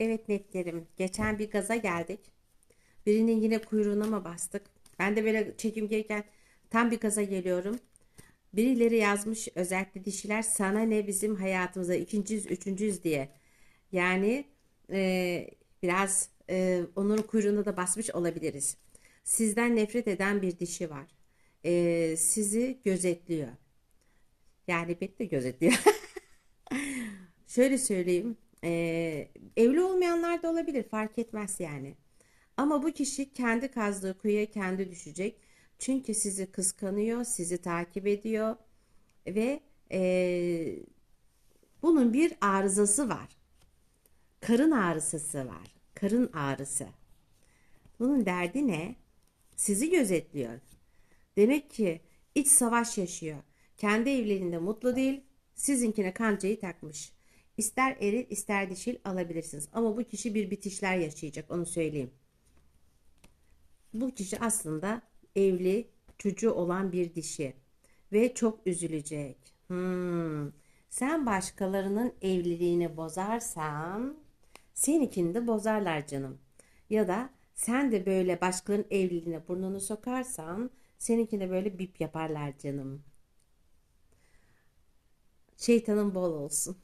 Evet netlerim. Geçen bir gaza geldik. Birinin yine kuyruğuna mı bastık? Ben de böyle çekim gelirken tam bir gaza geliyorum. Birileri yazmış özellikle dişiler sana ne bizim hayatımıza ikinciyiz üçüncüyüz diye. Yani e, biraz e, onun kuyruğuna da basmış olabiliriz. Sizden nefret eden bir dişi var. E, sizi gözetliyor. Yani beni de gözetliyor. Şöyle söyleyeyim. Eee, evli olmayanlar da olabilir. Fark etmez yani. Ama bu kişi kendi kazdığı kuyuya kendi düşecek. Çünkü sizi kıskanıyor, sizi takip ediyor ve eee, bunun bir arızası var. Karın ağrısı var. Karın ağrısı. Bunun derdi ne? Sizi gözetliyor. Demek ki iç savaş yaşıyor. Kendi evliliğinde mutlu değil, sizinkine kancayı takmış. İster eril ister dişil alabilirsiniz. Ama bu kişi bir bitişler yaşayacak onu söyleyeyim. Bu kişi aslında evli, çocuğu olan bir dişi ve çok üzülecek. Hmm. Sen başkalarının evliliğini bozarsan seninkini de bozarlar canım. Ya da sen de böyle başkalarının evliliğine burnunu sokarsan seninkine böyle bip yaparlar canım. Şeytanın bol olsun.